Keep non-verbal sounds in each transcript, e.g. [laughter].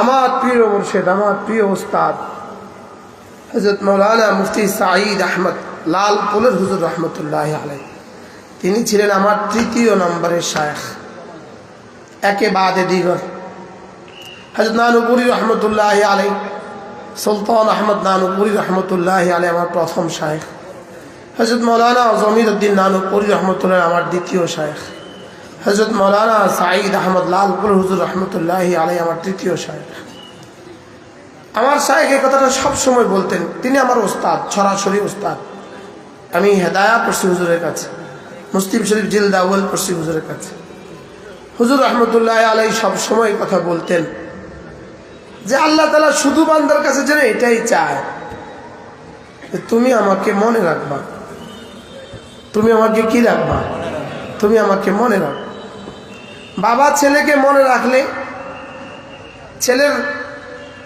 আমার প্রিয় মুর্শেদ, আমার প্রিয় ওস্তাদ হজরত মৌলানা মুফতি সাঈদ আহমদ, লাল পোলের হুজুর রহমতুল্লাহ আলাই তিনি ছিলেন আমার তৃতীয় নম্বরের শায়েখ। একে বাদে দিগর। হজরত নানুপুরি রহমতুল্লাহ আলাই সুলতান আহমদ নানুপুরি রহমতুল্লাহ আলাই আমার প্রথম শায়েখ। হজরত মৌলানা জমির উদ্দিন নানুপুরি রহমতুল্লাহ আমার দ্বিতীয় শায়েখ। হজরত মৌলানা সাঈদ আহমদ লালপুর হুজুর রহমতুল্লাহ আলাই আমার তৃতীয় সাহেব আমার শায়েখ এই কথাটা সবসময় বলতেন, তিনি আমার ওস্তাদ, সরাসরি ওস্তাদ। আমি হেদায়া পড়ছি হুজুরের কাছে, মুসলিম শরীফ জিল দাউল পড়ছি হুজুরের কাছে। হুজুর রহমতুল্লাহ আলাই সব সময় কথা বলতেন যে আল্লাহ তালা শুধু বান্দার কাছে যেন এটাই চায়। তুমি আমাকে মনে রাখবা। তুমি আমাকে কি রাখবা? তুমি আমাকে মনে রাখবা। বাবা ছেলেকে মনে রাখলে, ছেলের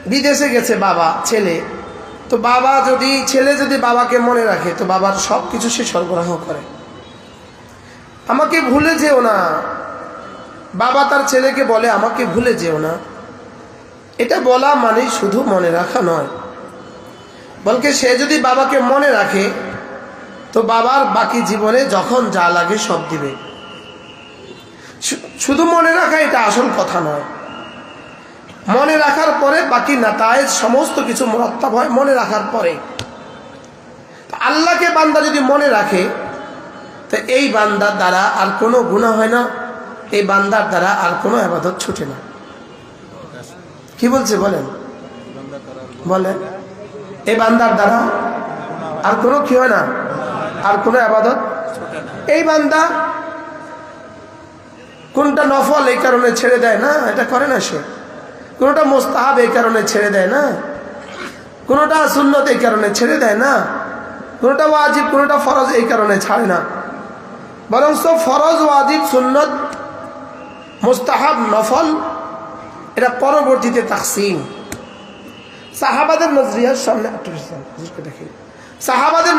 বিদেশে গেছে বাবা, ছেলে। তো বাবা যদি, ছেলে যদি বাবাকে মনে রাখে, তো বাবার সব কিছু সে সরবরাহ করে। আমাকে ভুলে যেও না। বাবা তার ছেলেকে বলে, আমাকে ভুলে যেও না। এটা বলা মানে শুধু মনে রাখা নয়। বলকে সে যদি বাবাকে মনে রাখে, তো বাবার বাকি জীবনে যখন যা লাগে সব দিবে। শুধু মনে রাখা এটা আসল কথা নয়। মনে রাখার পরে বাকি নাতায়েজ সমস্ত কিছু মরত্তাব হয় মনে রাখার পরে। আল্লাহকে বান্দা যদি মনে রাখে, তো এই বান্দার দ্বারা আর কোনো গুণা হয় না, এই বান্দার দ্বারা আর কোনো আবাদত ছুটে না। কি বলছে বলেন? বলেন, এই বান্দার দ্বারা আর কোনো কি হয় না? আর কোনো আবাদত? এই বান্দা কোনটা নফল এই কারণে ছেড়ে দেয় না? এটা করে না সে। কোনোটা মোস্তাহাব এই কারণে ছেড়ে দেয় না? কোনোটা সুন্নত এই কারণে ছেড়ে দেয় না? কোনোটা ওয়াজিব, কোনোটা ফরজ এই কারণে ছাড়ে না। বরং সব ফরজ, ওয়াজিব, সুন্নত, মোস্তাহাব, নফল, এটা পরবর্তীতে তাকসিম। সাহাবাদের নজরিয়ার সামনে দেখি। সাহাবাদের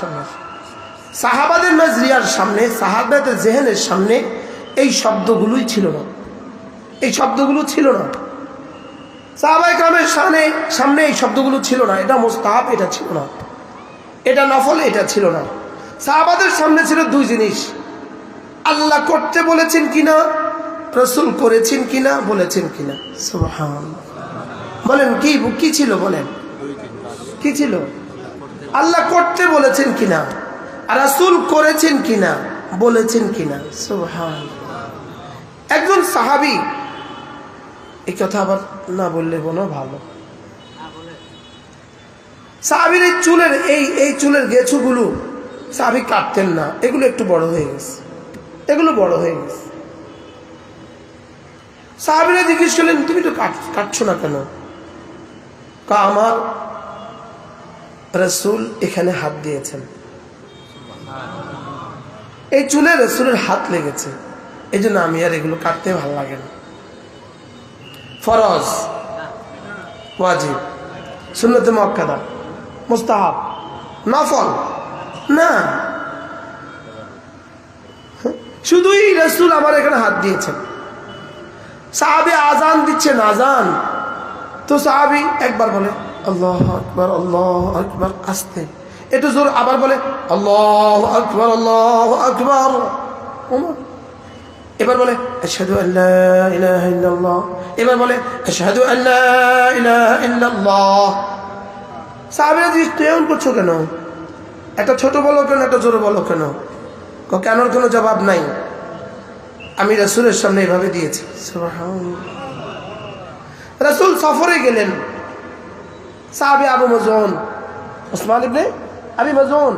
সামনে সাহাবাদের নজরিয়ার সামনে, সাহাবাদের জেহেনের সামনে এই শব্দগুলোই ছিল না। এই শব্দগুলো ছিল না। সাহাবাই কামের সামনে সামনে এই শব্দগুলো ছিল না। এটা মোস্তাহাব, এটা ছিল না। এটা নফল, এটা ছিল না। সাহাবাদের সামনে ছিল দুই জিনিস। আল্লাহ করতে বলেছেন কিনা, রসুল করেছেন কিনা, বলেছেন কিনা। বলেন, কি কি ছিল বলেন? কি ছিল? আল্লাহ করতে বলেছেন কিনা, রাসুল করেছেন কিনা, বলেছেন কিনা। সুবহান একজন সাহাবী। এই কথা আবার না বললে কোনো ভালো। সাহাবির এই চুলের, এই এই চুলের গেছুগুলো সাহাবি কাটতেন না। এগুলো একটু বড় হয়ে গেছে। এগুলো বড় হয়ে গেছে। সাহাবিরা জিজ্ঞেস করলেন, তুমি তো কাট, কাটছো না কেন? কা, আমার রসুল এখানে হাত দিয়েছেন। এই চুলে রসুলের হাত লেগেছে। এই জন্য আমি আর এগুলো কাটতে ভালো লাগে না। ফরজ। ওয়াজিব। সুন্নতে মক্কাদা মুস্তাহাব। নফল। না। শুধুই রসুল আমার এখানে হাত দিয়েছেন। সাহাবি আজান দিচ্ছেন আজান তো সাহাবি একবার বলে, আল্লাহ আকবর আল্লাহ আকবর, আসতে। একটু জোর আবার বলে, আল্লাহ আকবর আল্লাহ আকবর। এবার বলে, আশহাদু আল্লাহ ইলাহা ইল্লাল্লাহ। এবার বলে, আশহাদু আল্লাহ ইলাহা ইল্লাল্লাহ। সাহাবীরা জিজ্ঞেস তুই করছ কেন? একটা ছোট বলো কেন, একটা জোরে বলো কেন? ক কেনর কোনো জবাব নাই। আমি রাসুলের সামনে এভাবে দিয়েছি। রাসুল সফরে গেলেন। সাহাবী আবু মজুন ওসমান ইবনে আবি মজন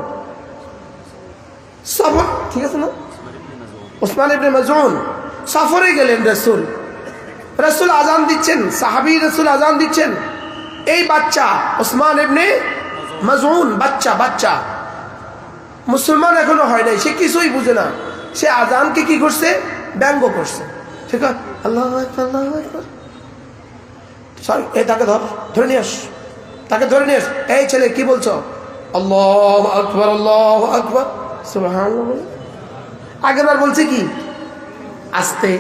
সফর ঠিক আছে না? ওসমান ইবনে মাজুন সফরে গেলেন রসুল। রসুল আজান দিচ্ছেন, সাহাবি রসুল আজান দিচ্ছেন। এই বাচ্চা ওসমান ইবনে মাজুন বাচ্চা বাচ্চা। মুসলমান এখনও হয় নাই, সে কিছুই বুঝে না। সে আজানকে কি করছে? ব্যঙ্গ করছে। ঠিক আছে আল্লাহ আল্লাহ সরি, এই তাকে ধর, ধরে নিয়ে আস। তাকে ধরে নিয়ে আস। এই ছেলে, কি বলছো? আল্লাহ আকবর আল্লাহ আকবর। বলে। আগেরবার বলছে কি? আসতে।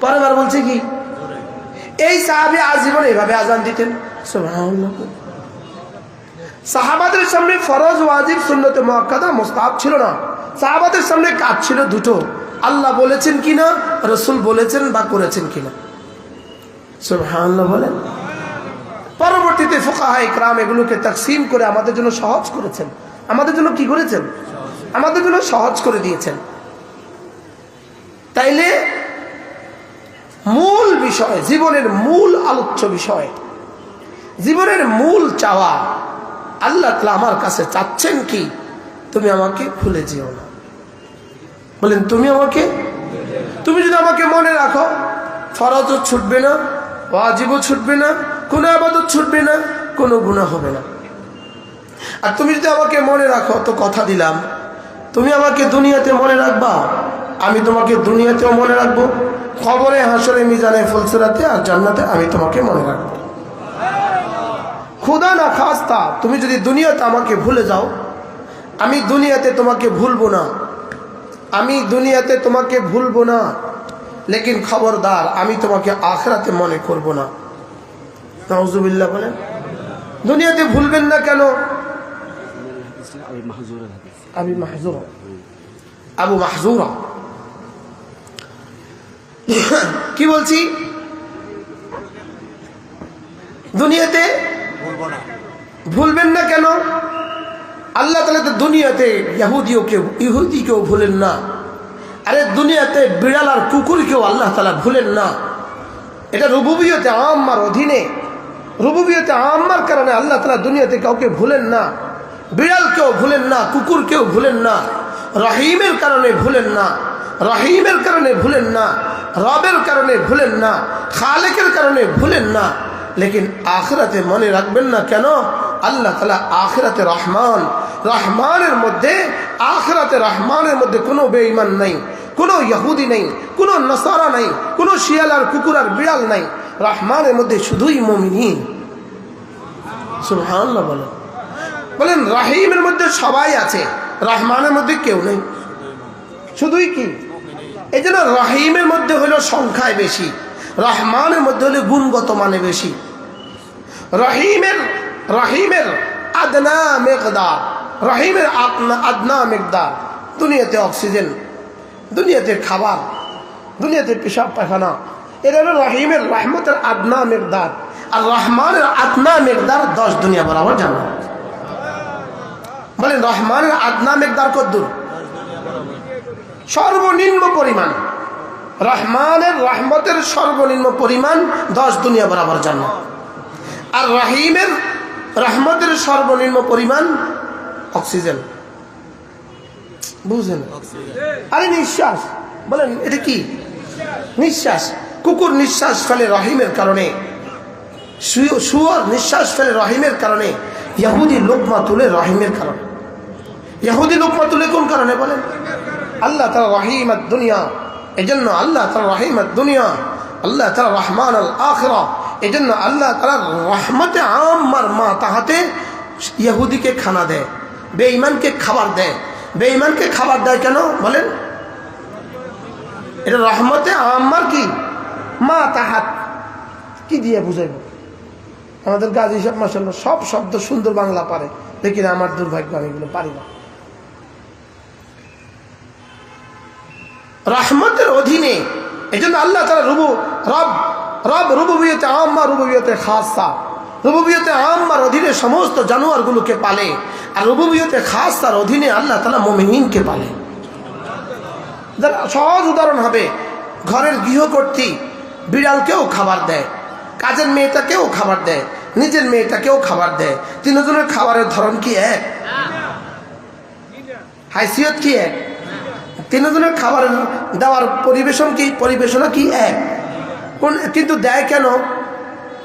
পরের বার বলছে কি? এই সাহাবি আজীবন এইভাবে আজান দিতেন। সাহাবাদের সামনে ফরজ, ওয়াজিব, সুন্নতে মহাকাদা মোস্তাব ছিল না। সাহাবাদের সামনে কাজ ছিল দুটো। আল্লাহ বলেছেন কিনা, রসুল বলেছেন বা করেছেন কিনা। সুবহানাল্লাহ বলেন। পরবর্তীতে ফোকাহা ইকরাম এগুলোকে তাকসিম করে আমাদের জন্য সহজ করেছেন। আমাদের জন্য কি করেছেন? আমাদের জন্য সহজ করে দিয়েছেন। তাইলে মূল বিষয়, জীবনের মূল আলোচ্য বিষয়, জীবনের মূল চাওয়া, আল্লাহ তালা আমার কাছে চাচ্ছেন কি? তুমি আমাকে ভুলে যেও না। বলেন, তুমি আমাকে? তুমি যদি আমাকে মনে রাখো, ফরজও ছুটবে না, ওয়াজিবও ছুটবে না, কোনো আবাদত ছুটবে না, কোনো গুণা হবে না। আর তুমি যদি আমাকে মনে রাখো, তো কথা দিলাম, তুমি আমাকে দুনিয়াতে মনে রাখবা? আমি তোমাকে দুনিয়াতেও মনে রাখব খবরে হাসরে মিজানে ফুলসেরাতে আর জান্নাতে আমি তোমাকে মনে রাখব। খুদা না খাস্তা তুমি যদি দুনিয়াতে আমাকে ভুলে যাও আমি দুনিয়াতে তোমাকে ভুলবো না। আমি দুনিয়াতে তোমাকে ভুলবো না। লেকিন খবরদার আমি তোমাকে আখরাতে মনে করব না। নজুবিল্লা বলেন দুনিয়াতে ভুলবেন না কেন? আবু মাহজুরা। আবু মাহজুরা। [coughs] কি বলছি? দুনিয়াতে ভুলবেন না কেন? আল্লাহ তালা তো দুনিয়াতে ইহুদিও কেউ ইহুদিকেও ভুলেন না। আরে দুনিয়াতে বিড়াল আর কুকুরকেও আল্লাহ তালা ভুলেন না। এটা রুবুবিয়তে আমার অধীনে রুবুবিয়তে আমার কারণে আল্লাহ তালা দুনিয়াতে কাউকে ভুলেন না। বিড়ালকেও ভুলেন না কুকুরকেও ভুলেন না। রহিমের কারণে ভুলেন না। রহিমের কারণে ভুলেন না, রবের কারণে ভুলেন না, খালেকের কারণে ভুলেন না। লেকিন আখরাতে মনে রাখবেন না কেন? আল্লাহ তালা আখরাতে রহমান। রহমানের মধ্যে, আখরাতে রহমানের মধ্যে কোনো বেঈমান নাই, কোনো ইহুদি নেই, কোনো নসারা নাই, কোনো শিয়াল আর কুকুর আর বিড়াল নাই। রহমানের মধ্যে শুধুই মমিন সুবহানাল্লাহ বলেন। বলেন, রাহিমের মধ্যে সবাই আছে, রহমানের মধ্যে কেউ নেই। শুধুই কি? এই জন্য রাহিমের মধ্যে হলো সংখ্যায় বেশি, রহমানের মধ্যে হলো গুণগত মানে বেশি। রহিমের রহিমের আদনা মেকদার, রহিমের আদনা মেকদার, দুনিয়াতে অক্সিজেন, দুনিয়াতে খাবার, দুনিয়াতে পেশাব পায়খানা। এটা হলো রহিমের রহমতের আদনা মেকদার, আর রহমানের আদনা মেকদার দশ দুনিয়া বরাবর জানা। বলেন, রহমানের আদনা মেকদার কদ্দুর সর্বনিম্ন পরিমাণ। রহমানের রহমতের সর্বনিম্ন পরিমাণ দশ দুনিয়া বরাবর জান্নাত। আর রাহিমের রহমতের সর্বনিম্ন পরিমাণ অক্সিজেন। বুঝলেন? আরে নিঃশ্বাস। বলেন, এটা কি? নিঃশ্বাস। কুকুর নিঃশ্বাস ফেলে রহিমের কারণে। শুয়োর নিঃশ্বাস ফেলে রহিমের কারণে। ইহুদি লোকমা তুলে রহিমের কারণে। ইহুদি লোকমা তুলে কোন কারণে বলেন? আল্লাহ তালা রহিম আর দুনিয়া। এজন্য আল্লাহ তালা রহিম দুনিয়া। আল্লাহ তালা রহমান আল আখরা। এজন্য আল্লাহ তালা রহমতে আমার মা তাহাতে ইহুদিকে খানা দেয়, বেঈমানকে খাবার দেয়। বেঈমানকে খাবার দেয় কেন? বলেন। এটা রহমতে আমার কি? মা তাহাত। কি দিয়ে বুঝাইব? আমাদের গাজী সব মাসাল্লাহ সব শব্দ সুন্দর বাংলা পারে। লেকিন আমার দুর্ভাগ্য, আমি এগুলো পারি না। রহমতের অধীনে। এই জন্য আল্লাহ তারা রুবু, রব রব রুবুবিয়তে আম্মা, রুবুবিয়তে খাসা রুবুবিয়তে আম্মার অধীনে সমস্ত জানোয়ারগুলোকে পালে, আর রুবুবিয়তে খাসার অধীনে আল্লাহ তালা মমিনকে পালে। যারা সহজ উদাহরণ হবে, ঘরের গৃহকর্তী বিড়ালকেও খাবার দেয়, কাজের মেয়েটাকেও খাবার দেয়, নিজের মেয়েটাকেও খাবার দেয়, তিনজনের খাবারের ধরন কি এক? হাইসিয়ত কি এক? তিনজনের খাবার দেওয়ার পরিবেশন কি? পরিবেশনা কি এক? কোন কিন্তু দেয় কেন?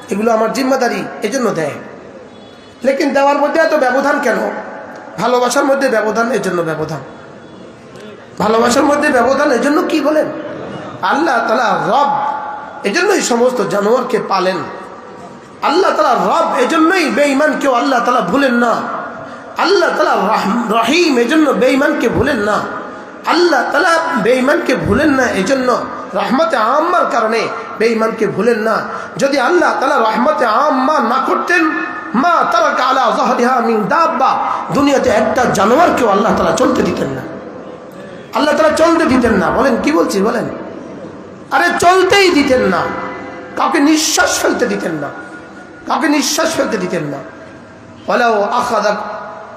এগুলো আমার জিম্মাদারি এই জন্য দেয়। লেকিন দেওয়ার মধ্যে এত ব্যবধান কেন? ভালোবাসার মধ্যে ব্যবধান এর জন্য ব্যবধান। ভালোবাসার মধ্যে ব্যবধান এই জন্য কি বলেন? আল্লাহ তালা রব, এজন্যই সমস্ত জানোয়ারকে পালেন। আল্লাহ তালা রব, এজন্যই বেঈমান কেউ আল্লাহ তালা ভুলেন না। আল্লাহ তালা রহিম, এজন্য বেঈমানকে ভুলেন না। আল্লাহ তালা বেঈমানকে ভুলেন না এই জন্য রহমতে আম্মার কারণে বেঈমানকে ভুলেন না। যদি আল্লাহ তালা রহমতে আম্মা না করতেন, মা তারা কালা জহরিহা মিন দাব্বা, দুনিয়াতে একটা জানোয়ারকেও আল্লাহ তালা চলতে দিতেন না। আল্লাহ তালা চলতে দিতেন না। বলেন, কি বলছি, বলেন? আরে চলতেই দিতেন না। কাউকে নিঃশ্বাস ফেলতে দিতেন না। কাউকে নিঃশ্বাস ফেলতে দিতেন না। ওলাও আখাদা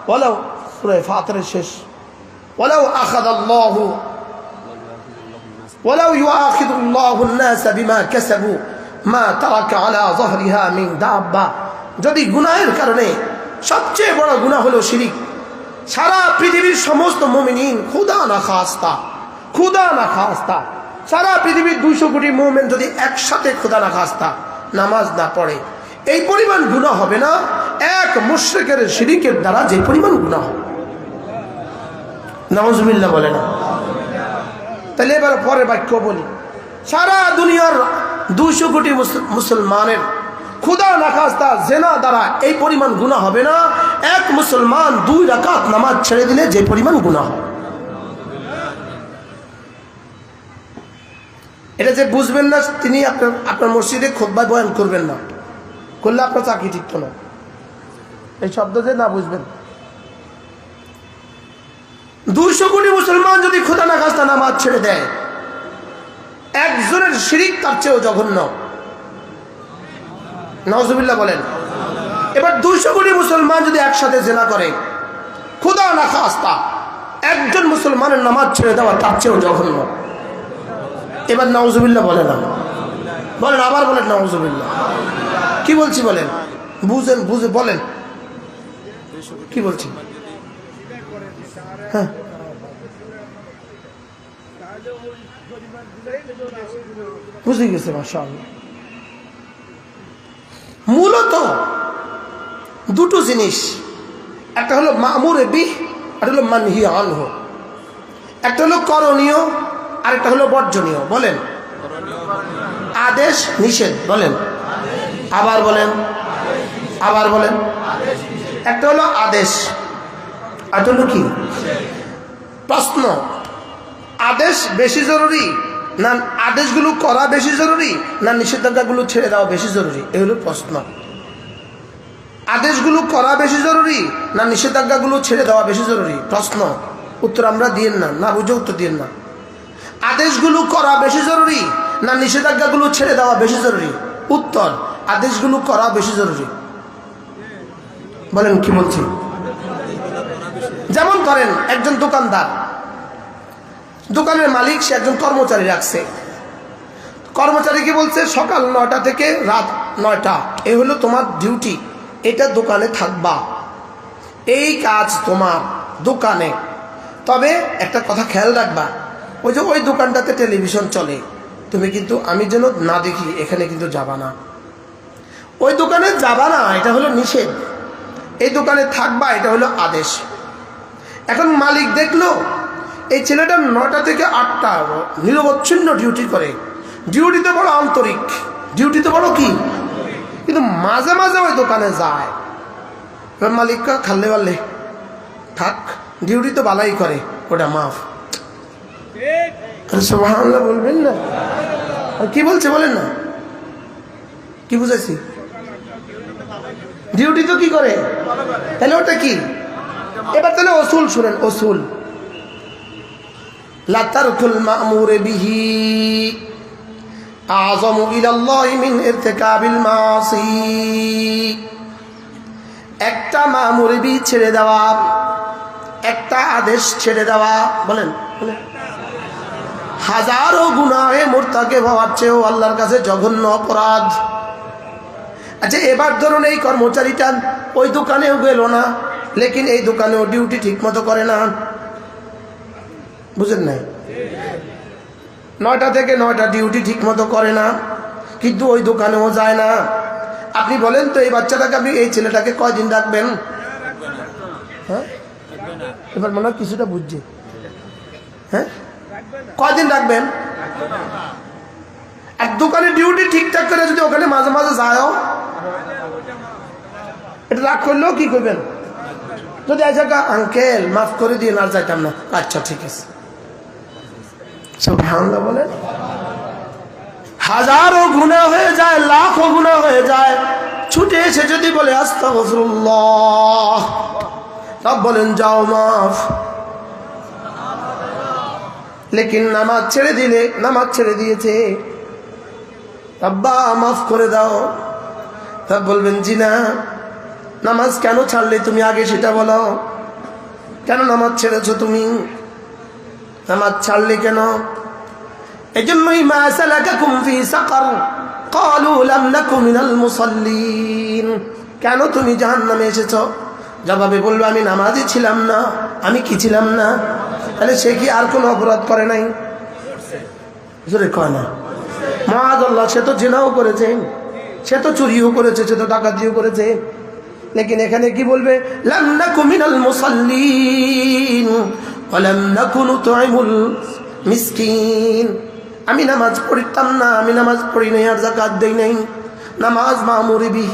ওলাও সুরে ফাতরের শেষ। ওলাও আখাদ আল্লাহ ولو يؤاخذ الله الناس بما كسبوا ما ترك على ظهرها من دابة যদি গুনাহের কারণে সবচেয়ে বড় গুনাহ হলো শিরিক সারা পৃথিবীর সমস্ত মুমিনিন খুদা না খাস্তা খুদা না খাস্তা সারা পৃথিবীর দুইশো কোটি মুমেন যদি একসাথে খুদা না খাস্তা নামাজ না পড়ে এই পরিমাণ গুনাহ হবে না এক মুশ্রেকের শিরিকের দ্বারা যে পরিমাণ গুনাহ হবে নওয়াজবিল্লা বলে না। তাহলে এবার পরের বাক্য বলি। সারা দুনিয়ার দুশো কোটি মুসলমানের ক্ষুদা নাখাস্তা, জেনা দ্বারা এই পরিমাণ গুণা হবে না। এক মুসলমান দুই রাকাত নামাজ ছেড়ে দিলে যে পরিমাণ গুণা হবে। এটা যে বুঝবেন না, তিনি আপনার আপনার মসজিদে খোদ্ায় বয়ান করবেন না। করলে আপনার চাকরি টিকত না। এই শব্দ যে না বুঝবেন। দুইশো কোটি মুসলমান যদি খোদা না খাস্তা নামাজ ছেড়ে দেয়, একজনের শিরিক তার চেয়েও জঘন্য। নজবিল্লা বলেন, এবার দুইশো কোটি মুসলমান যদি একসাথে জেনা করে, খোদা না খাস্তা, একজন মুসলমানের নামাজ ছেড়ে দেওয়া তার চেয়েও জঘন্য। এবার নওজবিল্লা বলে না বলেন, আবার বলেন নওজবিল্লা কি বলছি বলেন? বুঝেন, বুঝে বলেন। কি বলছি? হ্যাঁ। বুঝে গেছে মাসা মূলত দুটো জিনিস, একটা হলো মামুর বিহ আর হলো মানহি আনহ। একটা হলো করণীয়, আর একটা হলো বর্জনীয়। বলেন। আদেশ নিষেধ, বলেন। আবার বলেন। আবার বলেন। একটা হলো আদেশ। আর কি প্রশ্ন, আদেশ বেশি জরুরি না আদেশগুলো করা বেশি জরুরি না নিষেধাজ্ঞাগুলো ছেড়ে দেওয়া বেশি জরুরি? এই হলো প্রশ্ন। আদেশগুলো করা বেশি জরুরি না নিষেধাজ্ঞাগুলো ছেড়ে দেওয়া বেশি জরুরি? প্রশ্ন। উত্তর আমরা দিয়েন না না বুঝে উত্তর দিয়েন না। আদেশগুলো করা বেশি জরুরি না নিষেধাজ্ঞাগুলো ছেড়ে দেওয়া বেশি জরুরি? উত্তর, আদেশগুলো করা বেশি জরুরি। বলেন কি বলছি যেমন ধরেন, একজন দোকানদার। দোকানের মালিক, সে একজন কর্মচারী রাখছে। কর্মচারী কি বলছে? সকাল নয়টা থেকে রাত নয়টা, এ হলো তোমার ডিউটি এটা দোকানে থাকবা। এই কাজ তোমার দোকানে। তবে একটা কথা খেয়াল রাখবা, ওই যে ওই দোকানটাতে টেলিভিশন চলে, তুমি কিন্তু আমি যেন না দেখি, এখানে কিন্তু যাবা না। ওই দোকানে যাবা না, এটা হলো নিষেধ। এই দোকানে থাকবা, এটা হলো আদেশ। এখন মালিক দেখল, এই ছেলেটা নটা থেকে আটটা নিরবচ্ছিন্ন ডিউটি করে। ডিউটিতে বড় আন্তরিক। ডিউটিতে বড় কি? কিন্তু মাঝে মাঝে ওই দোকানে যায়। এবার খাললে পারলে থাক ডিউটি তো বালাই করে, ওটা মাফ। সুবহানাল্লাহ বলবেন না। আর কি বলছে বলেন না। কি বুঝাইছি? ডিউটি তো কি করে? তাহলে ওটা কি? এবার তাহলে অসুল শুনেন অসুল একটা ছেড়ে দেওয়া, একটা আদেশ ছেড়ে দেওয়া, বলেন। হাজারো গুনাহে মোরতাকে ভাবার চেয়েও আল্লাহর কাছে জঘন্য অপরাধ। আচ্ছা এবার ধরুন এই কর্মচারীটা ওই দোকানেও গেল না। লেকিন এই দোকানেও ডিউটি ঠিক মতো করে না। বুঝেন নাই? নয়টা থেকে নয়টা ডিউটি ঠিক মতো করে না, কিন্তু ওই দোকানেও যায় না। আপনি বলেন তো, এই বাচ্চাটাকে আপনি, এই ছেলেটাকে কয়দিন রাখবেন? হ্যাঁ? এবার মনে হয় কিছুটা বুঝছি। হ্যাঁ? কয়দিন রাখবেন? আর দোকানে ডিউটি ঠিকঠাক করে যদি ওখানে মাঝে মাঝে যায়ও, এটা রাগ করলেও কি করবেন? যদি আচ্ছা আঙ্কেল, মাফ করে দিয়ে না যাইতাম না। আচ্ছা ঠিক আছে। সুবহানাল্লাহ বলেন হাজারো গুণা হয়ে যায়, লাখো গুণা হয়ে যায়। ছুটে এসে যদি বলে, আস্তাগফিরুল্লাহ। রব বলেন, যাও, মাফ। লেকিন নামাজ ছেড়ে দিলে, নামাজ ছেড়ে দিয়েছে। আব্বা মাফ করে দাও। তা বলবেন জি না নামাজ কেন ছাড়লে তুমি আগে সেটা বলো? কেন নামাজ ছেড়েছো তুমি? নামাজ ছাড়লে কেন? এই জন্যই মা সাকার কেন তুমি জাহান্নামে এসেছ? জবাবে বলবে, আমি নামাজই ছিলাম না, আমি কি ছিলাম না? তাহলে সে কি আর কোনো অপরাধ করে নাই? জোরে কয় না। মহাদল্লাহ সে তো জেনাও করেছে, সে তো চুরিও করেছে, সে তো ডাকাতিও করেছে। লেকিন এখানে কি বলবে? লাম নাকু মিনাল মুসাল্লিন ওয়ালাম নাকু নুতইমুল মিসকিন। আমি নামাজ পড়তাম না, আমি নামাজ পড়ি নাই, আর জাকাত দেই নাই। নামাজ মামুরিবি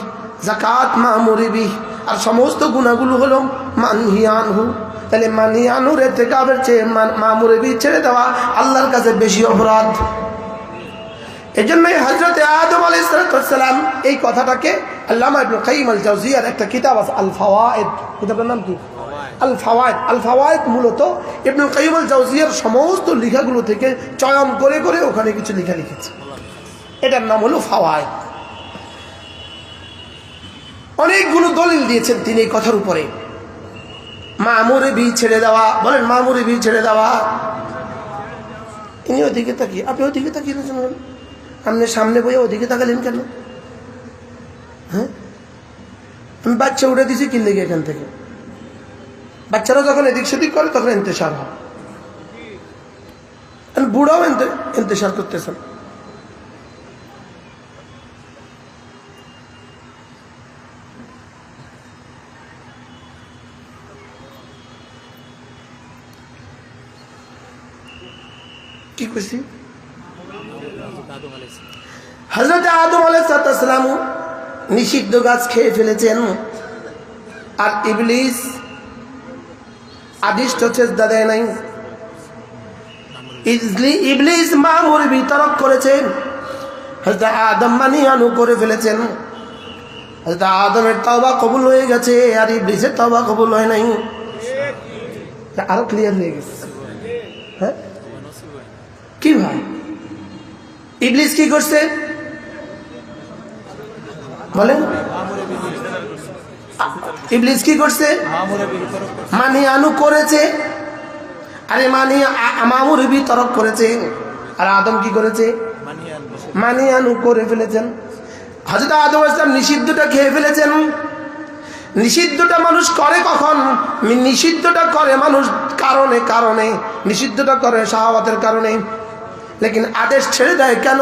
জাকাত মামুরিবি আর সমস্ত গুণাগুলো হলো মানহিয়ানহু তাহলে মানহিয়ানুর এতে কাবের চেয়ে মামুরিবি ছেড়ে দেওয়া আল্লাহর কাছে বেশি অপরাধ। এই জন্যই হজরত আদম আলাইসালাম এই কথাটাকে আল্লামা আল জাউজিয়ার একটা কিতাব আছে আল ফাওয়ায়েদ কিতাবের নাম কি? আল ফাওয়ায়েদ আল ফাওয়ায়েদ মূলত ইবনুল কাইম আল জাউজিয়ার সমস্ত লেখাগুলো থেকে চয়ন করে করে ওখানে কিছু লেখা লিখেছে। এটার নাম হলো ফাওয়ায়েদ। অনেকগুলো দলিল দিয়েছেন তিনি এই কথার উপরে। মামুরে বি ছেড়ে দেওয়া, বলেন মামুরে বি ছেড়ে দেওয়া। ইনি ওদিকে তাকিয়ে, আপনি ওদিকে তাকিয়ে? আপনি সামনে বইয়ে ওদিকে তাকালেন কেন? হ্যাঁ? আমি বাচ্চা উঠে দিছি কিনলে গিয়ে এখান থেকে। বাচ্চারা যখন এদিক সেদিক করে, তখন ইন্তেসার হয়। বুড়াও ইন্তেসার করতেছেন কি করছি হজরত আদম আলাইসালাম নিষিদ্ধ গাছ খেয়ে ফেলেছেন। আর ইবলিস আদিষ্ট চেষ্টা দেয় নাই। ইবলিস মামুর বিতরক করেছেন। হজরত আদম মানি আনু করে ফেলেছেন। হজরত আদমের তওবা কবুল হয়ে গেছে, আর ইবলিসের তওবা কবুল হয় নাই। আরও ক্লিয়ার হয়ে গেছে। হ্যাঁ? কি ভাই? ইবলিস কি করছে? বলেন। ইবলিস কি করছে? মানি আনু করেছে। আরে মানি মামুর বিতরক করেছে। আর আদম কি করেছে? মানি আনু করে ফেলেছেন। হজরত আদম ইসলাম নিষিদ্ধটা খেয়ে ফেলেছেন। নিষিদ্ধটা মানুষ করে কখন? নিষিদ্ধটা করে মানুষ কারণে কারণে। নিষিদ্ধটা করে শাহওয়াতের কারণে। লেকিন আদেশ ছেড়ে দেয় কেন?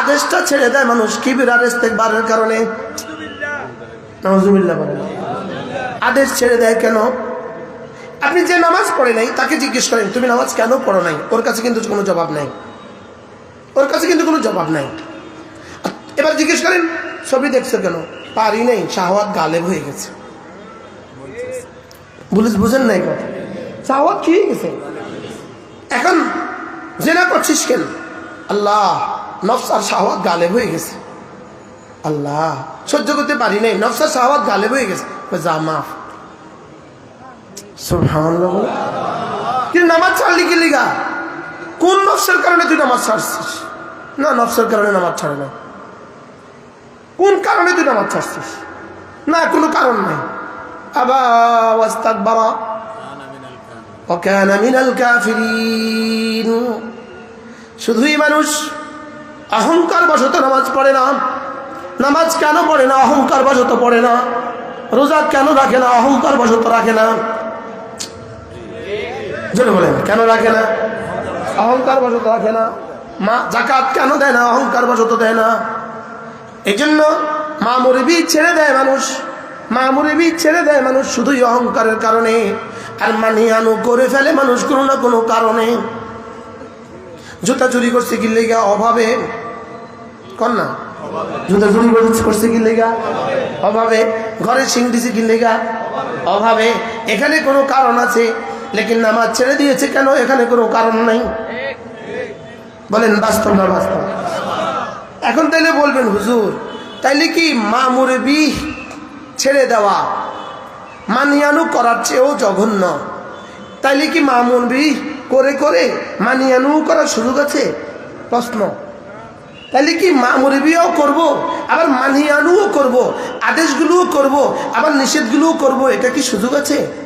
আদেশটা ছেড়ে দেয় মানুষ কিবির আদেশ বারের কারণে। আদেশ ছেড়ে দেয় কেন? আপনি যে নামাজ পড়ে নাই, তাকে জিজ্ঞেস করেন, তুমি নামাজ কেন পড়ো নাই? ওর কাছে কিন্তু কোনো জবাব নাই। ওর কাছে কিন্তু কোনো জবাব নাই। এবার জিজ্ঞেস করেন, ছবি দেখছ কেন? পারি নেই, শাহওয়াত গালেব হয়ে গেছে। বুঝেন নাই কথা? শাহওয়াত কি হয়ে গেছে? এখন জেনা করছিস কেন? আল্লাহ নফস আর শাহওয়াত গালেব হয়ে গেছে। আল্লাহ, সহ্য করতে পারি নাই নফস আর শাহওয়াত গালেব হয়ে গেছে। যা, মাফ। নামাজ ছাড়লি কি কোন নফসের তুই নামাজ ছাড়ছিস? না, নফসের নামাজ কোন তুই নামাজ ছাড়ছিস? না, কোনো নাই। আবা, ওয়াস্তাকবারা। শুধুই মানুষ অহংকার বশত নামাজ পড়ে না। নামাজ কেন পড়ে না? অহংকার বশত পড়ে না। রোজা কেন রাখে না? অহংকার বশত রাখে না। বলেন, কেন রাখে না? অহংকার বশত রাখে না। মা জাকাত কেন দেয় না? অহংকার বশত দেয় না। এই জন্য মা মুরবি ছেড়ে দেয় মানুষ। মা মুরবি ছেড়ে দেয় মানুষ শুধুই অহংকারের কারণে। আর মানিয়ানু করে ফেলে মানুষ কোনো না কোনো কারণে। জুতা চুরি করছে কি লেগা? অভাবে। কর না? জুতা চুরি করছে কি লেগা? অভাবে। ঘরে সিং দিছে কি লেগা? অভাবে। এখানে কোনো কারণ আছে, লেকিন নামাজ ছেড়ে দিয়েছে কেন? এখানে কোনো কারণ নাই। বলেন, বাস্তব না বাস্তব? এখন তাইলে বলবেন, হুজুর, তাইলে কি মা মুরবি ছেড়ে দেওয়া মানিয়ানু করার চেয়েও জঘন্য। তাইলে কি মা মুরবি করে করে মানিয়ানু করার শুরু গেছে প্রশ্ন। তাহলে কি মা মুরবিও করব, আবার মানিয়ানুও করব, আদেশগুলোও করব, আবার নিষেধগুলোও করব, এটা কি সুযোগ আছে